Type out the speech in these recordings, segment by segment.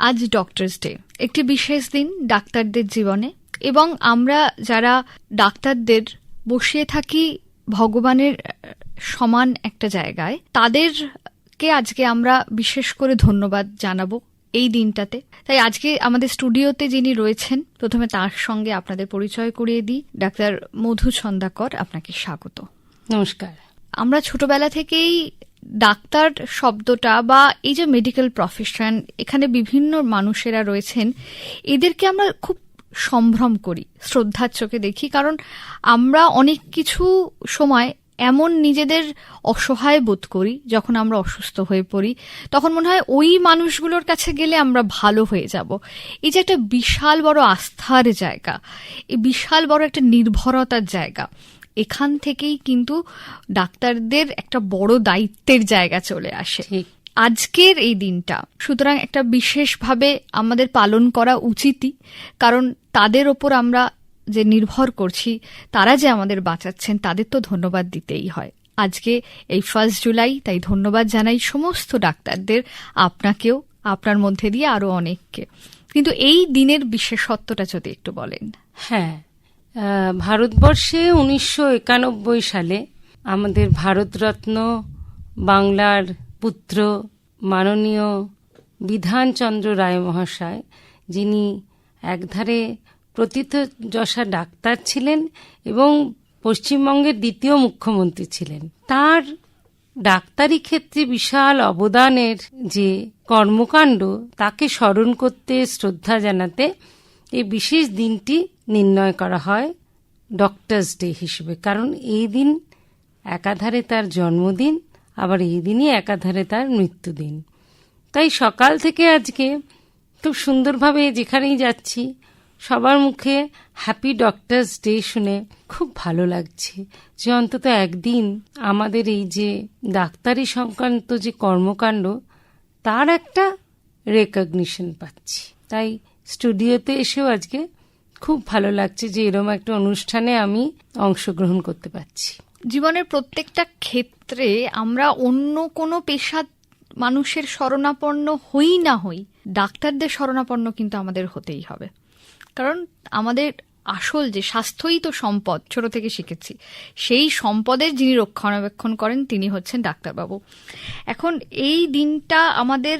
আজ doctors day একটি বিশেষ দিন ডাক্তারদের জীবনে এবং আমরা যারা ডাক্তারদের বসিয়ে থাকি ভগবানের সমান একটা জায়গায় তাদেরকে আজকে আমরা বিশেষ করে ধন্যবাদ জানাব এই দিনটাতে। তাই আজকে আমাদের স্টুডিওতে যিনি রয়েছেন প্রথমে তার সঙ্গে আপনাদের পরিচয় করিয়ে দিই। ডাক্তার মধু ছন্দাকর আপনাকে স্বাগত। নমস্কার। আমরা ছোটবেলা থেকেই ডাক্তার শব্দটা বা এই যে মেডিকেল প্রফেশন এখানে বিভিন্ন মানুষেরা রয়েছেন, এদেরকে আমরা খুব সম্ভ্রম করি, শ্রদ্ধার চোখে দেখি। কারণ আমরা অনেক কিছু সময় এমন নিজেদের অসহায় বোধ করি, যখন আমরা অসুস্থ হয়ে পড়ি। তখন মনে হয় ওই মানুষগুলোর কাছে গেলে আমরা ভালো হয়ে যাব। এই যে একটা বিশাল বড় আস্থার জায়গা, এই বিশাল বড় একটা নির্ভরতার জায়গা এখান থেকেই কিন্তু ডাক্তারদের একটা বড় দায়িত্বের জায়গা চলে আসে। আজকের এই দিনটা সুতরাং একটা বিশেষভাবে আমাদের পালন করা উচিতই কারণ তাদের ওপর আমরা যে নির্ভর করছি তারা যে আমাদের বাঁচাচ্ছেন তাদের তো ধন্যবাদ দিতেই হয়। আজকে এই ফার্স্ট জুলাই তাই ধন্যবাদ জানাই সমস্ত ডাক্তারদের আপনাকেও আপনার মধ্যে দিয়ে আরও অনেককে। কিন্তু এই দিনের বিশেষত্বটা যদি একটু বলেন। হ্যাঁ। ভারতবর্ষে উনিশশো একানব্বই সালে আমাদের ভারতরত্ন, বাংলার পুত্র, মাননীয় বিধানচন্দ্র রায় মহাশয়, যিনি একধারে প্রথিতযশা ডাক্তার ছিলেন এবং পশ্চিমবঙ্গের দ্বিতীয় মুখ্যমন্ত্রী ছিলেন। তার ডাক্তারি ক্ষেত্রে বিশাল অবদানের যে কর্মকাণ্ড, তাকে স্মরণ করতে, শ্রদ্ধা জানাতে এই বিশেষ দিনটি নির্ণয় করা হয় ডক্টরস ডে হিসেবে। কারণ এই দিন একাধারে তার জন্মদিন, আবার এই দিনই একাধারে তার মৃত্যুদিন। তাই সকাল থেকে আজকে খুব সুন্দরভাবে যেখানেই যাচ্ছি, সবার মুখে হ্যাপি ডক্টরস ডে শুনে খুব ভালো লাগছে যে অন্তত একদিন আমাদের এই যে ডাক্তারি সংক্রান্ত যে কর্মকাণ্ড, তার একটা রেকগনিশন পাচ্ছি। তাই স্টুডিওতে এসেও আজকে খুব ভালো লাগছে যে এরম একটা অনুষ্ঠানে আমি অংশগ্রহণ করতে পারছি। জীবনের প্রত্যেকটা ক্ষেত্রে আমরা অন্য কোনো পেশা মানুষের শরণাপন্ন হই না হই, ডাক্তারদের শরণাপন্ন কিন্তু আমাদের হতেই হবে। কারণ আমাদের আসল যে স্বাস্থ্যই তো সম্পদ, ছোট থেকে শিখেছি, সেই সম্পদের যিনি রক্ষণাবেক্ষণ করেন তিনি হচ্ছেন ডাক্তারবাবু। এখন এই দিনটা আমাদের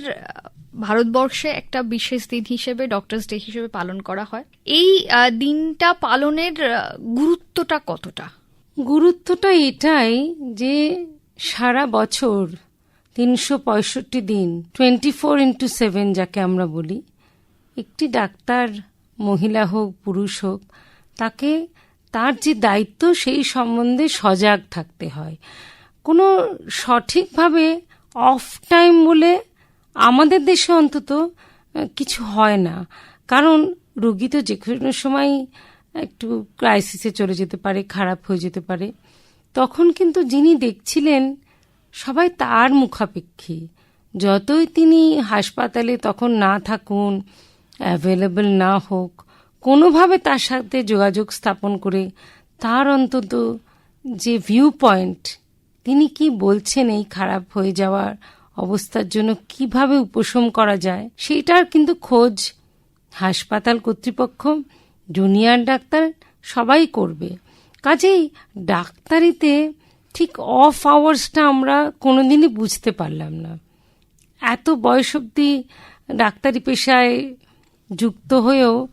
ভারতবর্ষে একটা বিশেষ দিন হিসেবে ডক্টরস ডে হিসেবে পালন করা হয়। এই দিনটা পালনের গুরুত্বটা কতটা? গুরুত্বটা এটাই যে সারা বছর তিনশো পঁয়ষট্টি দিন টোয়েন্টি ফোর ইন্টু সেভেন যাকে আমরা বলি, একটি ডাক্তার, মহিলা হোক, পুরুষ হোক, তাকে তার যে দায়িত্ব সেই সম্বন্ধে সজাগ থাকতে হয়। কোনো সঠিকভাবে অফ টাইম বলে আমাদের দেশে অন্তত কিছু হয় না। কারণ রুগী তো যে কোনো সময় একটু ক্রাইসিসে চলে যেতে পারে, খারাপ হয়ে যেতে পারে। তখন কিন্তু যিনি দেখছিলেন, সবাই তার মুখাপেক্ষী। যতই তিনি হাসপাতালে তখন না থাকুন অ্যাভেলেবল না হোক, কোনোভাবে তার সাথে যোগাযোগ স্থাপন করে তার অন্তত যে ভিউ পয়েন্ট তিনি কি বলছেন এই খারাপ হয়ে যাওয়ার অবস্থার জন্য কীভাবে উপশম করা যায়, সেইটার কিন্তু খোঁজ হাসপাতাল কর্তৃপক্ষ, জুনিয়র ডাক্তার সবাই করবে। কাজেই ডাক্তারিতে ঠিক অফ আওয়ার্সটা আমরা কোনোদিনই বুঝতে পারলাম না। এত বয়স অব্দি ডাক্তারি পেশায় যুক্ত হয়েও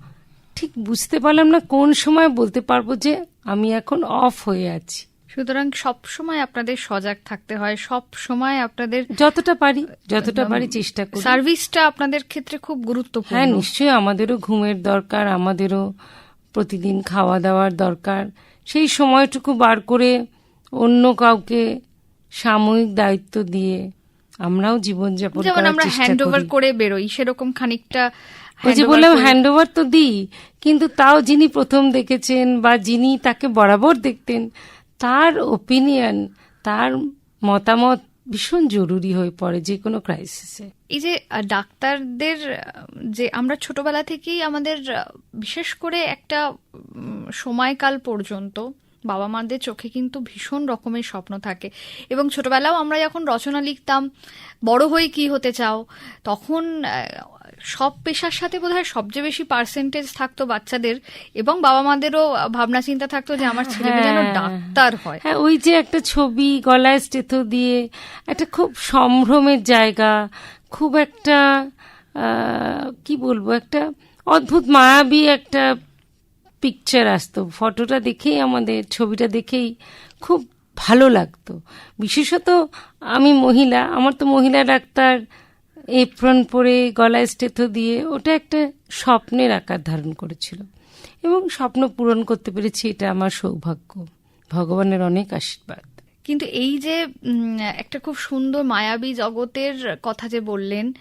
ঠিক বুঝতে পারলাম না, কোন সময় বলতে পারব যে আমি এখন অফ হয়ে আছি। সুতরাং সব সময় আপনাদের সজাগ থাকতে হয় সব সময় আপনাদের যতটা পারি যতটা পারি চেষ্টা করি। সার্ভিসটা আপনাদের ক্ষেত্রে খুব গুরুত্বপূর্ণ। হ্যাঁ নিশ্চয়ই আমাদেরও ঘুমের দরকার আমাদেরও প্রতিদিন খাওয়া দাওয়ার দরকার। সেই সময়টুকু বার করে অন্য কাউকে সাময়িক দায়িত্ব দিয়ে আমরাও জীবনযাপন যেমন আমরা হ্যান্ড ওভার করে বেরোই সেরকম খানিকটা ওই যে বললাম হ্যান্ড ওভার তো দিই কিন্তু তাও যিনি প্রথম দেখেছেন বা যিনি তাকে বরাবর দেখতেন তার ওপিনিয়ন তার মতামত ভীষণ জরুরি হয়ে পড়ে যে কোনো ক্রাইসিসে এই যে ডাক্তারদের যে আমরা ছোটবেলা থেকেই আমাদের বিশেষ করে একটা সময়কাল পর্যন্ত বাবা মাদের চোখে কিন্তু ভীষণ রকমের স্বপ্ন থাকে। এবং ছোটবেলাও আমরা যখন রচনা লিখতাম, বড় হয়ে কি হতে চাও? তখন সব পেশার সাথে বোধহয় সবচেয়ে বেশি পার্সেন্টেজ থাকতো বাচ্চাদের এবং বাবা মাদেরও ভাবনা চিন্তা থাকতো যে আমার ছেলে যেন হ্যাঁ। ডাক্তার হয়। হ্যাঁ ওই যে একটা ছবি গলায় স্টেথো দিয়ে একটা খুব সম্ভ্রমের জায়গা খুব একটা কি বলব একটা অদ্ভুত মায়াবী একটা পিকচার আসতো। ফটোটা দেখেই আমাদের ছবিটা দেখেই খুব ভালো লাগতো। বিশেষত আমি মহিলা আমার তো মহিলা ডাক্তার এপ্রন পরে গলায় স্টেথো দিয়ে ওটা একটা স্বপ্নের আকার ধারণ করেছিল। এবং স্বপ্ন পূরণ করতে পেরেছি এটা আমার সৌভাগ্য। ভগবানের অনেক আশীর্বাদ। কিন্তু এই যে একটা খুব সুন্দর মায়াবী জগতের কথা যে বললেন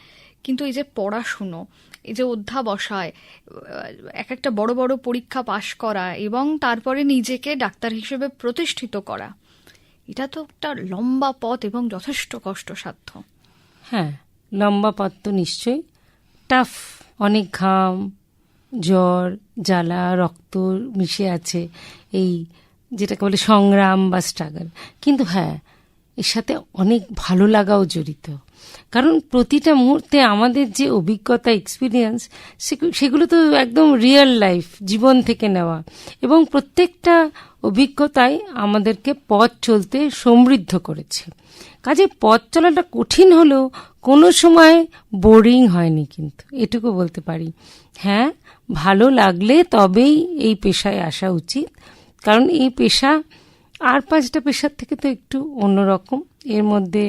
কিন্তু এই যে পড়াশুনো এই যে অধ্যাবসায় এক একটা বড় বড় পরীক্ষা পাশ করা এবং তারপরে নিজেকে ডাক্তার হিসেবে প্রতিষ্ঠিত করা এটা তো একটা লম্বা পথ এবং যথেষ্ট কষ্টসাধ্য। হ্যাঁ লম্বা তো নিশ্চয়ই। টাফ, অনেক ঘাম, জ্বর, জ্বালা, রক্ত মিশে আছে এই যেটাকে বলে সংগ্রাম বা স্ট্রাগল কিন্তু হ্যাঁ এর সাথে অনেক ভালো লাগাও জড়িত। কারণ প্রতিটা মুহূর্তে আমাদের যে অভিজ্ঞতা এক্সপিরিয়েন্স সেগুলো তো একদম রিয়েল লাইফ জীবন থেকে নেওয়া। এবং প্রত্যেকটা অভিজ্ঞতাই আমাদেরকে পথ চলতে সমৃদ্ধ করেছে। কাজে পথ চলাটা কঠিন হলেও কোনো সময় বোরিং হয়নি কিন্তু, এটুকু বলতে পারি। হ্যাঁ ভালো লাগলে তবেই এই পেশায় আসা উচিত, কারণ এই পেশা আর পাঁচটা পেশার থেকে তো একটু অন্যরকম। এর মধ্যে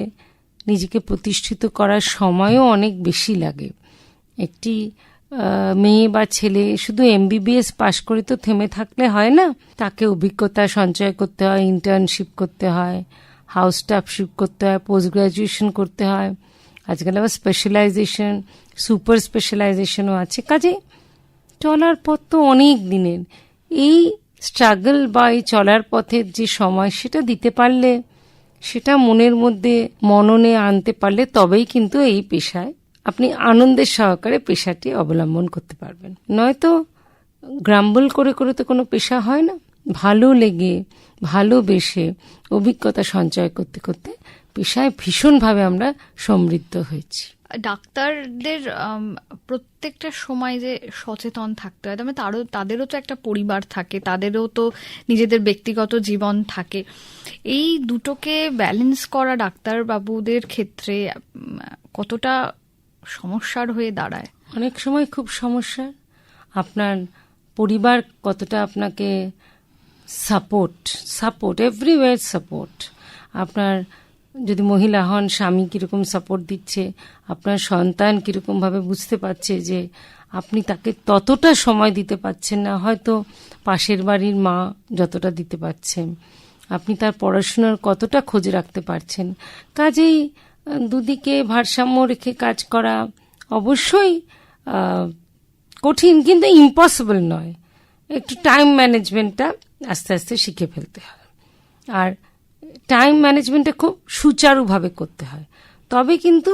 নিজেকে প্রতিষ্ঠিত করার সময়ও অনেক বেশি লাগে। একটি মেয়ে বা ছেলে শুধু এমবিবিএস পাশ করে তো থেমে থাকলে হয় না? তাকে অভিজ্ঞতা সঞ্চয় করতে হয় ইন্টার্নশিপ করতে হয় হাউস স্টাফশিপ করতে হয় পোস্ট গ্রাজুয়েশন করতে হয়। আজকাল আবার স্পেশালাইজেশন সুপার স্পেশালাইজেশনও আছে। কাজে চলার পথ তো অনেক দিনের। এই স্ট্রাগল বা এই চলার পথের যে সময়, সেটা দিতে পারলে, সেটা মনের মধ্যে মননে আনতে পারলে তবেই কিন্তু এই পেশায় আপনি আনন্দের সহকারে পেশাটি অবলম্বন করতে পারবেন। নয়তো গ্রাম্বল করে করে তো কোনো পেশা হয় না। ভালো লেগে ভালোবেসে অভিজ্ঞতা সঞ্চয় করতে করতে পেশায় ভীষণভাবে আমরা সমৃদ্ধ হয়েছি। ডাক্তারদের প্রত্যেকটা সময় যে সচেতন থাকতে হয় তবে তারও তাদেরও তো একটা পরিবার থাকে তাদেরও তো নিজেদের ব্যক্তিগত জীবন থাকে। এই দুটোকে ব্যালেন্স করা ডাক্তার বাবুদের ক্ষেত্রে কতটা সমস্যার হয়ে দাঁড়ায়? অনেক সময় খুব সমস্যা। আপনার পরিবার কতটা আপনাকে সাপোর্ট সাপোর্ট এভরিওয়ার সাপোর্ট। আপনার যদি মহিলা হন, স্বামী কীরকম সাপোর্ট দিচ্ছে, আপনার সন্তান কীরকমভাবে বুঝতে পারছে যে আপনি তাকে ততটা সময় দিতে পারছেন না, হয়তো পাশের বাড়ির মা যতটা দিতে পারছেন আপনি তার পড়াশোনার কতটা খোঁজ রাখতে পারছেন। কাজেই দুদিকে ভারসাম্য রেখে কাজ করা অবশ্যই কঠিন, কিন্তু ইম্পসিবল নয়। একটু টাইম ম্যানেজমেন্টটা আস্তে আস্তে শিখে ফেলতে হয়। আর টাইম ম্যানেজমেন্টটা খুব সুচারুভাবে করতে হয়। তবে কিন্তু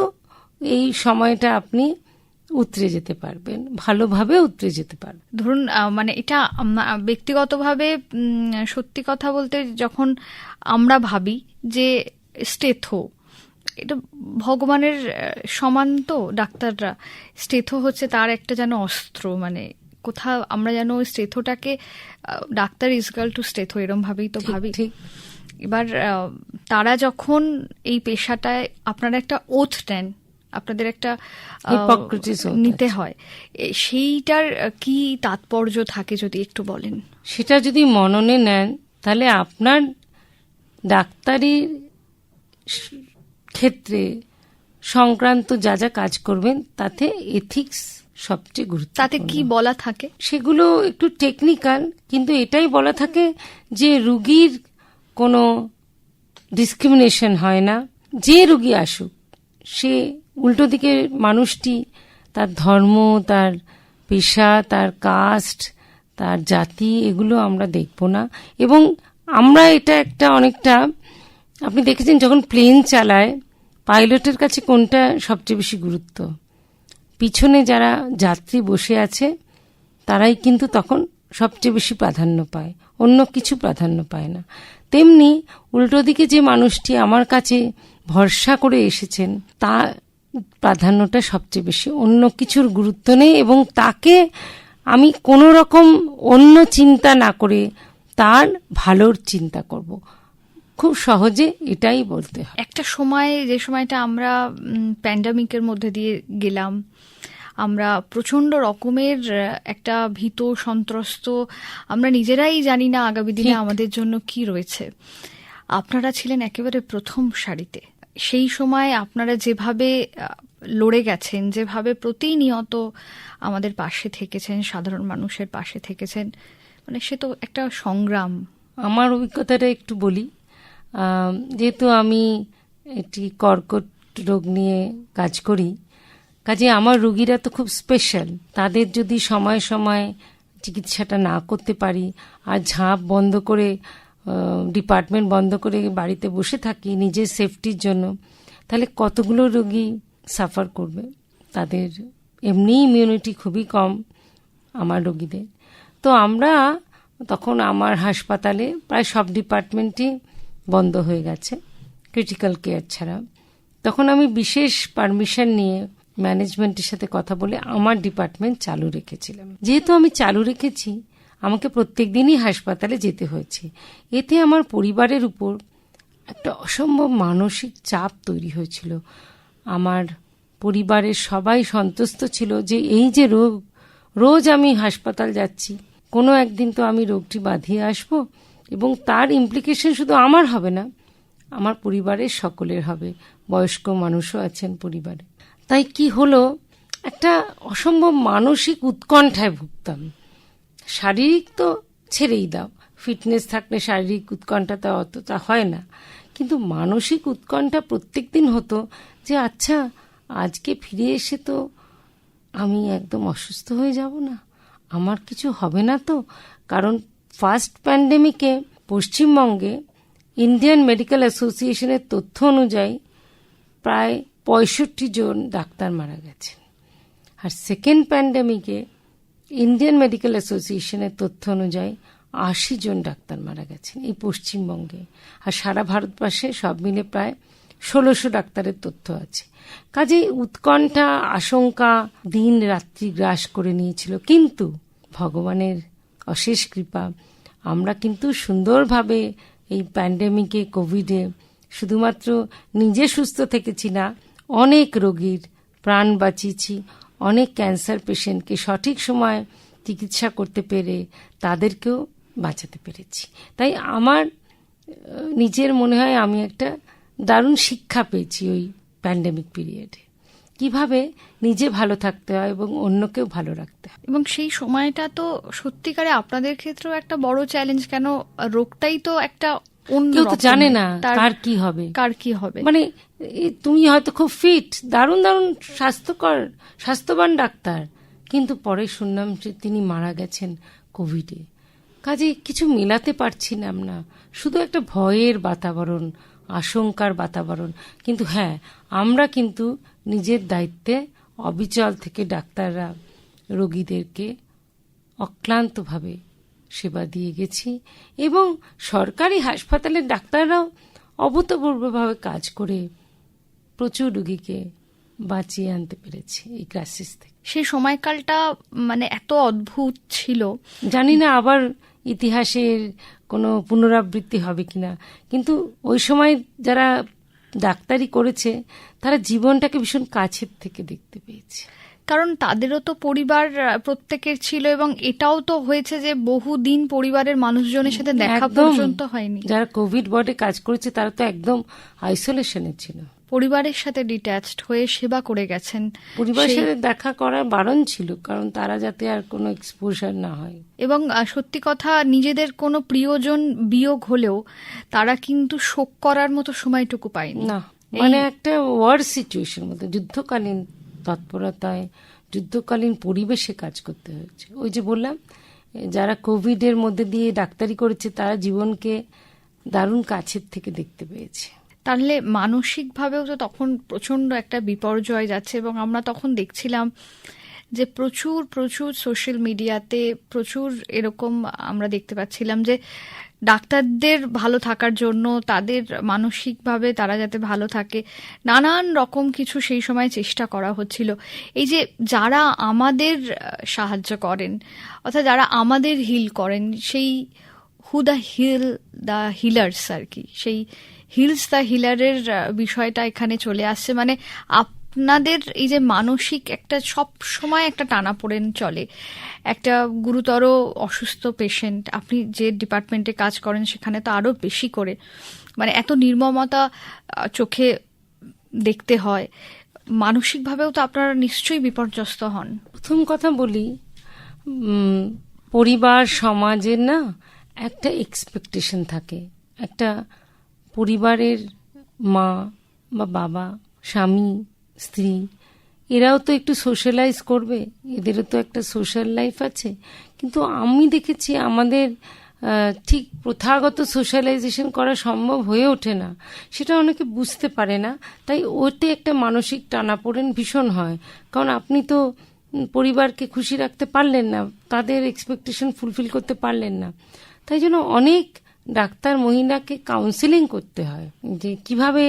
এই সময়টা আপনি উতরে যেতে পারবেন, ভালোভাবে উতরে যেতে পারবেন। ধরুন মানে এটা ব্যক্তিগতভাবে সত্যি কথা বলতে যখন আমরা ভাবি যে স্টেথো এটা ভগবানের সমান তো, ডাক্তাররা স্টেথো হচ্ছে তার একটা যেন অস্ত্র মানে কোথাও আমরা যেন ওই স্টেথোটাকে ডাক্তার ইজগাল টু স্টেথো এরম ভাবেই তো ভাবি। ঠিক। এবার তারা যখন এই পেশাটায় আপনারা একটা ওথ নেন আপনাদের একটা নিতে হয় সেইটার কি তাৎপর্য থাকে যদি একটু বলেন? সেটা যদি মননে নেন তাহলে আপনার ডাক্তারি ক্ষেত্রে সংক্রান্ত যা যা কাজ করবেন তাতে এথিক্স সবচেয়ে গুরুত্ব তাতে কি বলা থাকে? সেগুলো একটু টেকনিক্যাল কিন্তু এটাই বলা থাকে যে রুগীর কোনো ডিসক্রিমিনেশন হয় না। যে রুগী আসুক সে উল্টো দিকে মানুষটি তার ধর্ম তার পেশা তার কাস্ট তার জাতি এগুলো আমরা দেখব না। এবং আমরা এটা একটা অনেকটা আপনি দেখেছেন যখন প্লেন চালায় পাইলটের কাছে কোনটা সবচেয়ে বেশি গুরুত্ব? পিছনে যারা যাত্রী বসে আছে, তারাই কিন্তু তখন সবচেয়ে বেশি প্রাধান্য পায়। অন্য কিছু প্রাধান্য পায় না। তেমনি উল্টো দিকে যে মানুষটি আমার কাছে ভরসা করে এসেছেন, তা প্রাধান্যটা সবচেয়ে বেশি। অন্য কিছুর গুরুত্ব নেই এবং তাকে আমি কোনো রকম অন্য চিন্তা না করে তার ভালোর চিন্তা করব। খুব সহজে এটাই বলতে হয়। একটা সময় যে সময়টা আমরা প্যান্ডামিকের মধ্যে দিয়ে গেলাম আমরা প্রচণ্ড রকমের একটা ভীত সন্ত্রস্ত আমরা নিজেরাই জানি না আগামী দিনে আমাদের জন্য কি রয়েছে। আপনারা ছিলেন একেবারে প্রথম সারিতে। সেই সময় আপনারা যেভাবে লড়ে গেছেন যেভাবে প্রতিনিয়ত আমাদের পাশে থেকেছেন সাধারণ মানুষের পাশে থেকেছেন মানে সে তো একটা সংগ্রাম। আমার অভিজ্ঞতাটা একটু বলি। যেহেতু আমি এটি কর্কট রোগ নিয়ে কাজ করি কাজে আমার রুগীরা তো খুব স্পেশাল তাদের যদি সময় সময় চিকিৎসাটা না করতে পারি আর ঝাঁপ বন্ধ করে ডিপার্টমেন্ট বন্ধ করে বাড়িতে বসে থাকি নিজের সেফটির জন্য, তাহলে কতগুলো রোগী সাফার করবে? তাদের এমনি ইমিউনিটি খুবই কম আমার রোগীদের। তো আমরা তখন আমার হাসপাতালে প্রায় সব ডিপার্টমেন্টই বন্ধ হয়ে গেছে ক্রিটিক্যাল কেয়ার ছাড়া। তখন আমি বিশেষ পারমিশন নিয়ে ম্যানেজমেন্টের সাথে কথা বলে আমার ডিপার্টমেন্ট চালু রেখেছিলাম। যেহেতু আমি চালু রেখেছি, আমাকে প্রত্যেক দিনই হাসপাতালে যেতে হয়েছে। এতে আমার পরিবারের উপর একটা অসম্ভব মানসিক চাপ তৈরি হয়েছিল। আমার পরিবারের সবাই সন্তুষ্ট ছিল যে এই যে রোগ, রোজ আমি হাসপাতাল যাচ্ছি, কোনো একদিন তো আমি রোগটি বাঁধিয়ে আসব এবং তার ইমপ্লিকেশন শুধু আমার হবে না, আমার পরিবারের সকলের হবে। বয়স্ক মানুষও আছেন পরিবারে। তাই কি হলো? একটা অসম্ভব মানসিক উৎকণ্ঠায় ভুগতাম। শারীরিক তো ছেড়েই দাও। ফিটনেস থাকলে শারীরিক উৎকণ্ঠাটা অতটা হয় না। কিন্তু মানসিক উৎকণ্ঠা প্রত্যেক দিন হতো যে আচ্ছা আজকে ফিরে এসে তো আমি একদম অসুস্থ হয়ে যাব না। আমার কিছু হবে না তো? কারণ ফার্স্ট প্যান্ডেমিকে পশ্চিমবঙ্গে ইন্ডিয়ান মেডিকেল অ্যাসোসিয়েশনের তথ্য অনুযায়ী প্রায় পঁয়ষট্টি জন ডাক্তার মারা গেছেন। আর সেকেন্ড প্যান্ডেমিকে ইন্ডিয়ান মেডিকেল অ্যাসোসিয়েশনের তথ্য অনুযায়ী আশি জন ডাক্তার মারা গেছেন এই পশ্চিমবঙ্গে। আর সারা ভারতবর্ষে সব মিলে প্রায় ষোলোশো ডাক্তারের তথ্য আছে। কাজেই উৎকণ্ঠা, আশঙ্কা দিন রাত্রি গ্রাস করে নিয়েছিল। কিন্তু ভগবানের অশেষ কৃপা। আমরা কিন্তু সুন্দরভাবে এই প্যান্ডেমিকে কোভিডে শুধুমাত্র নিজে সুস্থ থেকেছি না, অনেক রোগীর প্রাণ বাঁচিয়েছি, অনেক ক্যান্সার পেশেন্টকে সঠিক সময় চিকিৎসা করতে পেরে তাদেরকেও বাঁচাতে পেরেছি। তাই আমার নিজের মনে হয় আমি একটা দারুণ শিক্ষা পেয়েছি ওই প্যান্ডেমিক পিরিয়ডে কীভাবে নিজে ভালো থাকতে হয় এবং অন্যকেও ভালো রাখতে হয়। এবং সেই সময়টা তো সত্যিকারে আপনাদের ক্ষেত্রেও একটা বড় চ্যালেঞ্জ কেন রোগটাই তো একটা অন্য কেউ তো জানে না কার কি হবে। কার কি হবে। মানে তুমি হয়তো খুব ফিট দারুণ দারুণ স্বাস্থ্যকর স্বাস্থ্যবান ডাক্তার কিন্তু পরে শুনলাম যে তিনি মারা গেছেন কোভিডে কাজে কিছু মেলাতে পারছিলাম না। শুধু একটা ভয়ের বাতাবরণ আশঙ্কার বাতাবরণ। কিন্তু হ্যাঁ আমরা কিন্তু নিজের দায়িত্বে অবিচল থেকে ডাক্তাররা রোগীদেরকে অক্লান্তভাবে সেবা দিয়ে গেছি এবং সরকারি হাসপাতালের ডাক্তাররাও অভূতপূর্বভাবে কাজ করে প্রচুর রোগীকে বাঁচিয়ে আনতে পেরেছে এই ক্রাইসিস থেকে। সেই সময়কালটা মানে এত অদ্ভুত ছিল। জানি না আবার ইতিহাসের কোনো পুনরাবৃত্তি হবে কি না কিন্তু ওই সময় যারা ডাক্তারি করেছে তারা জীবনটাকে ভীষণ কাছের থেকে দেখতে পেয়েছে। কারণ তাদেরও তো পরিবার প্রত্যেকের ছিল এবং এটাও তো হয়েছে যে বহুদিন পরিবারের মানুষজনের সাথে দেখা। পর্যন্ত হয়নি। যারা কোভিড ওয়ার্ডে কাজ করেছে তারা তো একদম আইসোলেশনে ছিল। পরিবারের সাথে ডিট্যাচড হয়ে সেবা করে গেছেন। পরিবারের সাথে দেখা করা বারণ ছিল কারণ তারা যাতে আর কোনো এক্সপোজার না হয়। এবং সত্যি কথা নিজেদের কোনো প্রিয়জন বিয়োগ হলেও তারা কিন্তু শোক করার মতো সময়টুকু পায়নি। না মানে একটা ওয়ার সিচুয়েশন মধ্যে যুদ্ধকালীন তৎপরতায় যুদ্ধকালীন পরিবেশে কাজ করতে হয়েছে। ওই যে বললাম যারা কোভিডের মধ্যে দিয়ে ডাক্তারি করেছে তারা জীবনকে দারুণ কাছের থেকে দেখতে পেয়েছে। তাহলে মানসিকভাবেও তো তখন প্রচণ্ড একটা বিপর্যয় যাচ্ছে এবং আমরা তখন দেখছিলাম যে প্রচুর প্রচুর সোশ্যাল মিডিয়াতে প্রচুর এরকম আমরা দেখতে পাচ্ছিলাম যে ডাক্তারদের ভালো থাকার জন্য, তাদের মানসিকভাবে তারা যাতে ভালো থাকে, নানান রকম কিছু সেই সময় চেষ্টা করা হচ্ছিল। এই যে যারা আমাদের সাহায্য করেন, অর্থাৎ যারা আমাদের হিল করেন, সেই who the heal the healers আর কি, সেই হিলস দ্য হিলারের বিষয়টা এখানে চলে আসছে। মানে আপনাদের এই যে মানসিক একটা সব সময় একটা টানাপোড়েন চলে। একটা গুরুতর অসুস্থ পেশেন্ট আপনি যে ডিপার্টমেন্টে কাজ করেন সেখানে তো আরও বেশি করে। মানে এত নির্মমতা চোখে দেখতে হয়। মানসিকভাবেও তো আপনারা নিশ্চয়ই বিপর্যস্ত হন। প্রথম কথা বলি পরিবার, সমাজের না একটা এক্সপেকটেশন থাকে। একটা পরিবারের মা বা বাবা, স্বামী, স্ত্রী, এরাও তো একটু সোশ্যালাইজ করবে, এদেরও তো একটা সোশ্যাল লাইফ আছে। কিন্তু আমি দেখেছি আমাদের ঠিক প্রথাগত সোশ্যালাইজেশন করা সম্ভব হয়ে ওঠে না। সেটা অনেকে বুঝতে পারে না, তাই ওতে একটা মানসিক টানাপোড়েন ভীষণ হয়। কারণ আপনি তো পরিবারকে খুশি রাখতে পারলেন না, তাদের এক্সপেকটেশন ফুলফিল করতে পারলেন না। তাই জন্য অনেক ডাক্তার মহিলাকে কাউন্সিলিং করতে হয়। যে কীভাবে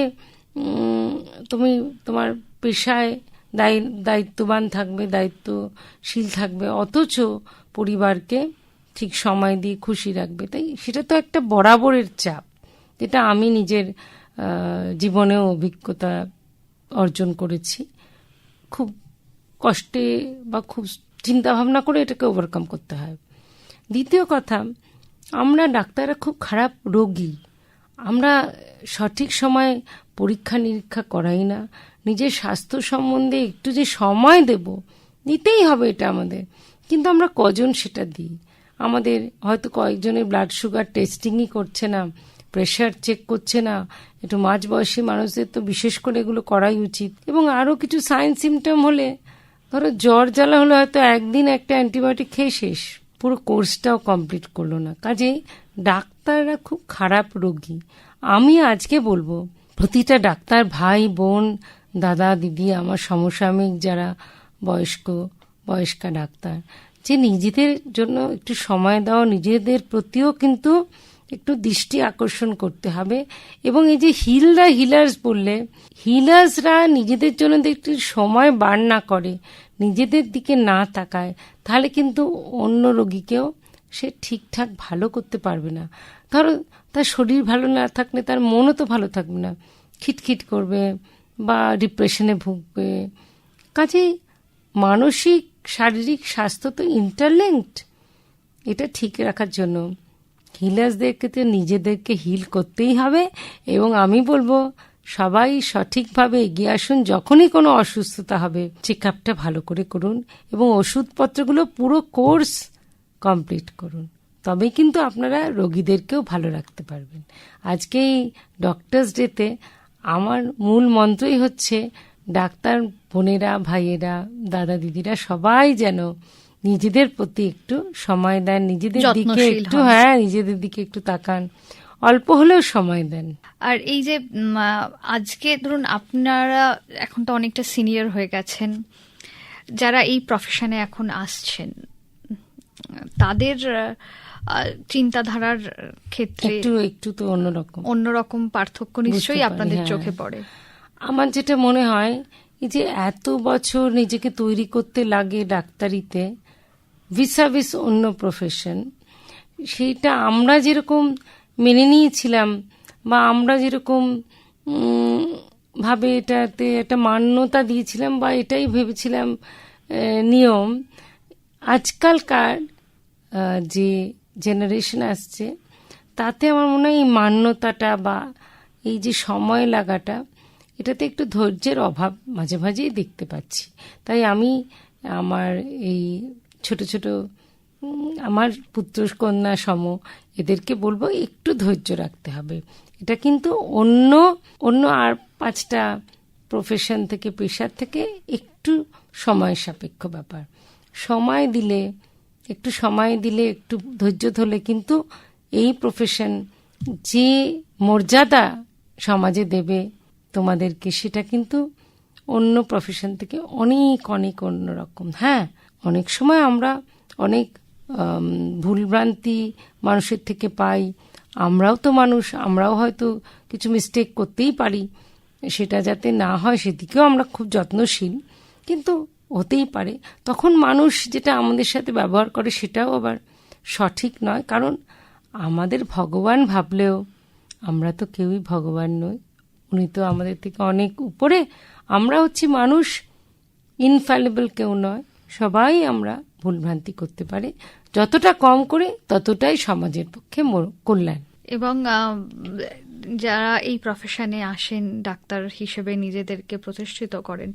তুমি তোমার পেশায় দায়ী, দায়িত্ববান থাকবে, দায়িত্বশীল থাকবে, অথচ পরিবারকে ঠিক সময় দিয়ে খুশি রাখবে। তাই সেটা তো একটা বরাবরের চাপ, যেটা আমি নিজের জীবনেও অভিজ্ঞতা অর্জন করেছি। খুব কষ্টে বা খুব চিন্তা ভাবনা করে এটাকে ওভারকাম করতে হয়। দ্বিতীয় কথা আমরা ডাক্তাররা খুব খারাপ রোগী। আমরা সঠিক সময় পরীক্ষা নিরীক্ষা করাই না। নিজের স্বাস্থ্য সম্বন্ধে একটু যে সময় দেব দিতেই হবে এটা আমাদের। কিন্তু আমরা কজন সেটা দিই? আমাদের হয়তো কয়েকজনের ব্লাড সুগার টেস্টিংই করছে না প্রেশার চেক করছে না। একটু মাঝবয়সী মানুষদের তো বিশেষ করে এগুলো করাই উচিত। এবং আরও কিছু সাইন সিমটম হলে, ধরো জ্বর জ্বালা হলে হয়তো একদিন একটা অ্যান্টিবায়োটিক খেয়ে শেষ। পুরো কোর্সটাও কমপ্লিট করল না। কাজে ডাক্তাররা খুব খারাপ রোগী। আমি আজকে বলব, প্রতিটা ডাক্তার, ভাই, বোন, দাদা, দিদি, আমার সমসাময়িক যারা বয়স্ক, বয়স্কা ডাক্তার, যে নিজেদের জন্য একটু সময় দেওয়া নিজেদের প্রতিও কিন্তু একটু দৃষ্টি আকর্ষণ করতে হবে। এবং এই যে হিলরা হিলার্স বললে হিলার্সরা নিজেদের জন্য একটু সময় বার না করে। নিজেদের দিকে না তাকায়, তাহলে কিন্তু অন্য রোগীকেও সে ঠিকঠাক ভালো করতে পারবে না। ধরো, তার শরীর ভালো না থাকলে তার মনও তো ভালো থাকবে না। খিটখিট করবে বা ডিপ্রেশনে ভুগবে। কাজেই মানসিক, শারীরিক স্বাস্থ্য তো ইন্টারলিঙ্কড এটা ঠিক রাখার জন্য হিলার্সদেরকে তো নিজেদেরকে হিল করতেই হবে এবং আমি বলব সবাই সঠিকভাবে এগিয়ে আসুন যখনই কোনো অসুস্থতা হবে। চেক আপটা ভালো করে করুন এবং ওষুধপত্রগুলো পুরো কোর্স কমপ্লিট করুন। তবেই কিন্তু আপনারা রোগীদেরকেও ভালো রাখতে পারবেন। আজকে এই ডক্টরস ডেতে আমার মূল মন্ত্রই হচ্ছে ডাক্তার বোনেরা ভাইয়েরা দাদা দিদিরা সবাই যেন নিজেদের প্রতি একটু সময় দেন নিজেদের দিকে একটু হ্যাঁ নিজেদের দিকে একটু তাকান। অল্প হলেও সময় দেন। আর এই যে আজকে ধরুন আপনারা এখন তো অনেকটা সিনিয়র হয়ে গেছেন যারা এই প্রফেশনে এখন আসছেন তাদের চিন্তাধারার ক্ষেত্রে একটু একটু তো অন্যরকম। অন্যরকম পার্থক্য নিশ্চয়ই আপনাদের হ্যাঁ। চোখে পড়ে। আমার যেটা মনে হয় এই যে এত বছর নিজেকে তৈরি করতে লাগে ডাক্তারিতে ভিসাভিস অন্য প্রফেশন সেইটা আমরা যেরকম মেনে নিয়েছিলাম বা আমরা যেরকম ভাবে এটাতে একটা মান্যতা দিয়েছিলাম বা এটাই ভেবেছিলাম নিয়ম, আজকালকার যে জেনারেশন আসছে, তাতে আমার মনে হয় এই মান্যতাটা বা এই যে সময় লাগাটা, এটাতে একটু ধৈর্যের অভাব মাঝে মাঝেই দেখতে পাচ্ছি। তাই আমি আমার এই ছোট ছোট আমার পুত্র কন্যা সম, এদেরকে বলব একটু ধৈর্য রাখতে হবে। এটা কিন্তু অন্য অন্য আর পাঁচটা প্রফেশন থেকে, পেশার থেকে একটু সময় সাপেক্ষ ব্যাপার। সময় দিলে, একটু সময় দিলে, একটু ধৈর্য ধরলে কিন্তু এই প্রফেশন যে মর্যাদা সমাজে দেবে তোমাদেরকে, সেটা কিন্তু অন্য প্রফেশন থেকে অনেক অনেক অন্যরকম হ্যাঁ অনেক সময় আমরা অনেক ভুলভ্রান্তি মানুষের থেকে পাই। আমরাও তো মানুষ, আমরাও হয়তো কিছু মিস্টেক করতেই পারি। সেটা যাতে না হয়, সেদিকেও আমরা খুব যত্নশীল। কিন্তু হতেই পারে। তখন মানুষ যেটা আমাদের সাথে ব্যবহার করে, সেটাও আবার সঠিক নয়। কারণ আমাদের ভগবান ভাবলেও আমরা তো কেউই ভগবান নই। উনি তো আমাদের থেকে অনেক উপরে। আমরা হচ্ছি মানুষ ইনফ্যালিবল কেউ নয়। সবাই আমরা ভুলভ্রান্তি করতে পারি। যতটা কম করে ততটাই সমাজের পক্ষে কল্যাণ। এবং যারা এই প্রফেশনে আসেন ডাক্তার হিসেবে নিজেদেরকে প্রতিষ্ঠিত করেন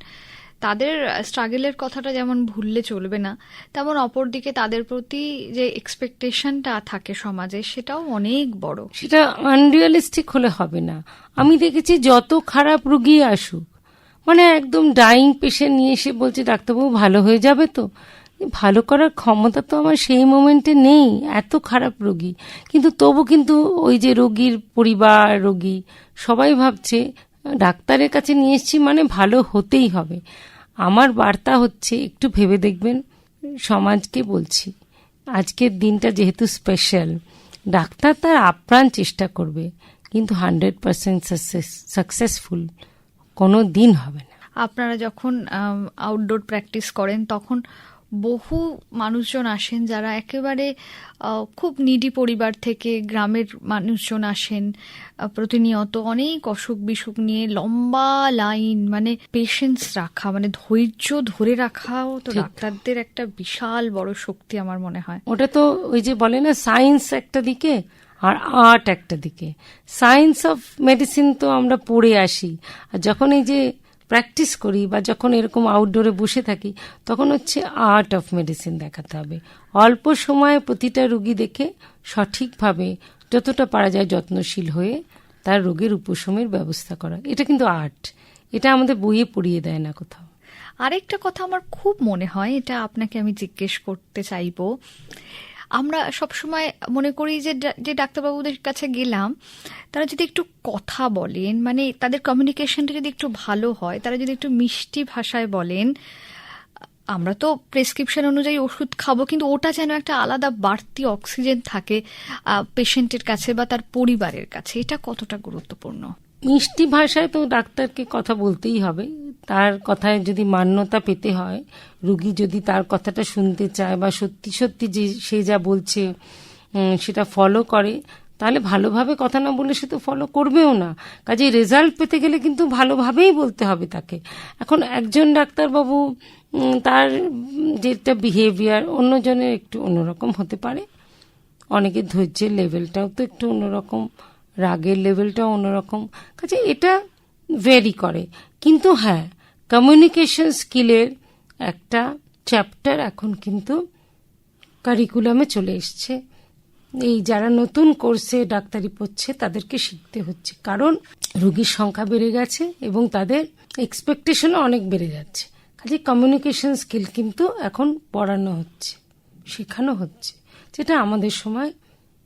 তাদের স্ট্রাগলের কথাটা যেমন ভুললে চলবে না তেমন অপরদিকে তাদের প্রতি যে এক্সপেকটেশনটা থাকে সমাজে সেটাও অনেক বড়। সেটা আনরিয়ালিস্টিক হলে হবে না। আমি দেখেছি যত খারাপ রুগী আসুক মানে একদম ডাইং পেশেন্ট নিয়ে এসে বলছে, ডাক্তারবাবু, ভালো হয়ে যাবে তো? ভালো করার ক্ষমতা তো আমার সেই মোমেন্টে নেই, এত খারাপ রোগী। কিন্তু তবু কিন্তু ওই যে রোগীর পরিবার, রোগী, সবাই ভাবছে, ডাক্তারের কাছে নিয়ে এসেছি মানে ভালো হতেই হবে। আমার বার্তা হচ্ছে, একটু ভেবে দেখবেন, সমাজকে বলছি, আজকের দিনটা যেহেতু স্পেশাল ডাক্তার তার আপ্রাণ চেষ্টা করবে, কিন্তু হান্ড্রেড পার্সেন্ট সাকসেসফুল কোনো দিন হবে না। আপনারা যখন আউটডোর প্র্যাকটিস করেন তখন বহু মানুষজন আসেন যারা একেবারে খুব নিডি পরিবার থেকে গ্রামের মানুষজন আসেন প্রতিনিয়ত অনেক অসুখ বিসুখ নিয়ে লম্বা লাইন মানে পেশেন্স রাখা মানে ধৈর্য ধরে রাখাও তো ডাক্তারদের একটা বিশাল বড় শক্তি আমার মনে হয়। ওটা তো ওই যে বলে না সায়েন্স একটা দিকে আর আর্ট একটা দিকে। সায়েন্স অফ মেডিসিন তো আমরা পড়ে আসি। আর যখন এই যে প্র্যাকটিস করি বা যখন এরকম আউটডোরে বসে থাকি, তখন হচ্ছে আর্ট অফ মেডিসিন দেখাতে হবে। অল্প সময়ে প্রতিটা রুগী দেখে সঠিকভাবে যতটা পারা যায় যত্নশীল হয়ে তার রোগের উপশমের ব্যবস্থা করা। এটা কিন্তু আর্ট এটা আমাদের বইয়ে পড়িয়ে দেয় না কোথাও। আরেকটা কথা আমার খুব মনে হয়, এটা আপনাকে আমি জিজ্ঞেস করতে চাইব। আমরা সবসময় মনে করি যে যে ডাক্তারবাবুদের কাছে গেলাম, তারা যদি একটু কথা বলেন মানে তাদের কমিউনিকেশনটা যদি একটু ভালো হয়, তারা যদি একটু মিষ্টি ভাষায় বলেন, আমরা তো প্রেসক্রিপশন অনুযায়ী ওষুধ খাব, কিন্তু ওটা যেন একটা আলাদা বাড়তি অক্সিজেন থাকে পেশেন্টের কাছে বা তার পরিবারের কাছে, এটা কতটা গুরুত্বপূর্ণ? মিষ্টি ভাষায় তো ডাক্তারকে কথা বলতেই হবে। তার কথায় যদি মান্যতা পেতে হয়, রুগী যদি তার কথাটা শুনতে চায় বা সত্যি সত্যি যে সে যা বলছে সেটা ফলো করে, তাহলে ভালোভাবে কথা না বলে সে তো ফলো করবেও না। কাজে রেজাল্ট পেতে গেলে কিন্তু ভালোভাবেই বলতে হবে তাকে। এখন একজন ডাক্তারবাবু তার যেটা বিহেভিয়ার অন্যজনের একটু অন্যরকম হতে পারে। অনেকের ধৈর্যের লেভেলটাও তো একটু অন্যরকম, রাগের লেভেলটাও অন্যরকম। কাজে এটা ভেরি করে। কিন্তু হ্যাঁ কমিউনিকেশন স্কিলের একটা চ্যাপ্টার এখন কিন্তু কারিকুলামে চলে এসছে। এই যারা নতুন কোর্সে ডাক্তারি পড়ছে, তাদেরকে শিখতে হচ্ছে। কারণ রোগীর সংখ্যা বেড়ে গেছে এবং তাদের এক্সপেকটেশনও অনেক বেড়ে যাচ্ছে। কাজে কমিউনিকেশন স্কিল কিন্তু এখন পড়ানো হচ্ছে, শেখানো হচ্ছে। যেটা আমাদের সময়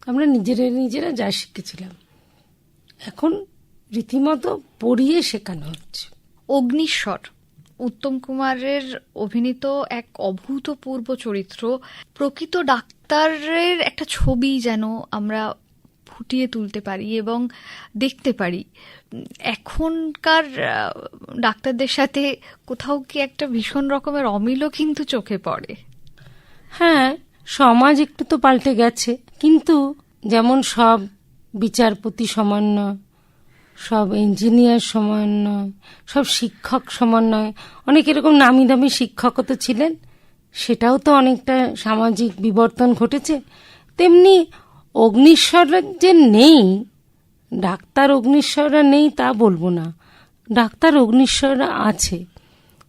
আমরা নিজেরা নিজেরা যা শিখেছিলাম। এখন রীতিমতো পড়িয়ে শেখানো হচ্ছে। অগ্নিস্বর উত্তম কুমারের অভিনীত এক অভূতপূর্ব চরিত্র প্রকৃত ডাক্তারের একটা ছবি যেন আমরা ফুটিয়ে তুলতে পারি এবং দেখতে পারি। এখনকার ডাক্তারদের সাথে কোথাও কি একটা ভীষণ রকমের অমিলও কিন্তু চোখে পড়ে। হ্যাঁ সমাজ একটু তো পাল্টে গেছে কিন্তু যেমন সব বিচারপতি সমান নয় সব ইঞ্জিনিয়ার সমান নয় সব শিক্ষক সমান নয় অনেক এরকম নামি দামি শিক্ষকও তো ছিলেন। সেটাও তো অনেকটা সামাজিক বিবর্তন ঘটেছে। তেমনি অগ্নিশ্বর যে নেই, ডাক্তার অগ্নিশ্বররা নেই তা বলব না। ডাক্তার অগ্নিশ্বররা আছে।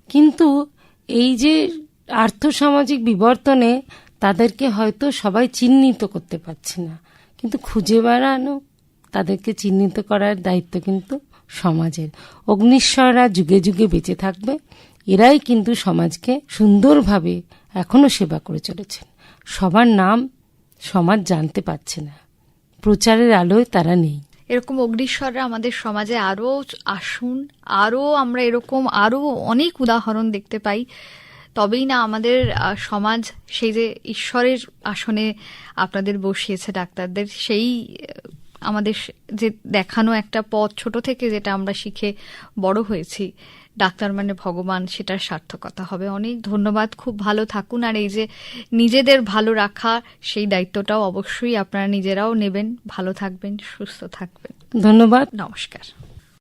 কিন্তু এই যে আর্থসামাজিক বিবর্তনে তাদেরকে হয়তো সবাই চিহ্নিত করতে পারছে না। কিন্তু খুঁজে বেড়ানো তাদেরকে চিহ্নিত করার দায়িত্ব কিন্তু সমাজের। অগ্নিশ্বররা যুগে যুগে বেঁচে থাকবে। এরাই কিন্তু সমাজকে সুন্দরভাবে এখনও সেবা করে চলেছেন। সবার নাম সমাজ জানতে পারছে না। প্রচারের আলোয় তারা নেই। এরকম অগ্নিশ্বররা আমাদের সমাজে আরও আসুন, আরও আমরা এরকম আরও অনেক উদাহরণ দেখতে পাই। তবেই না আমাদের সমাজ সেই যে ঈশ্বরের আসনে আপনাদের বসিয়েছে ডাক্তারদের, সেই আমাদের যে দেখানো একটা পথ ছোট থেকে যেটা আমরা শিখে বড় হয়েছি ডাক্তার মানে ভগবান সেটার সার্থকতা হবে। অনেক ধন্যবাদ খুব ভালো থাকুন। আর এই যে নিজেদের ভালো রাখা সেই দায়িত্বটাও অবশ্যই আপনারা নিজেরাও নেবেন। ভালো থাকবেন সুস্থ থাকবেন। ধন্যবাদ। নমস্কার।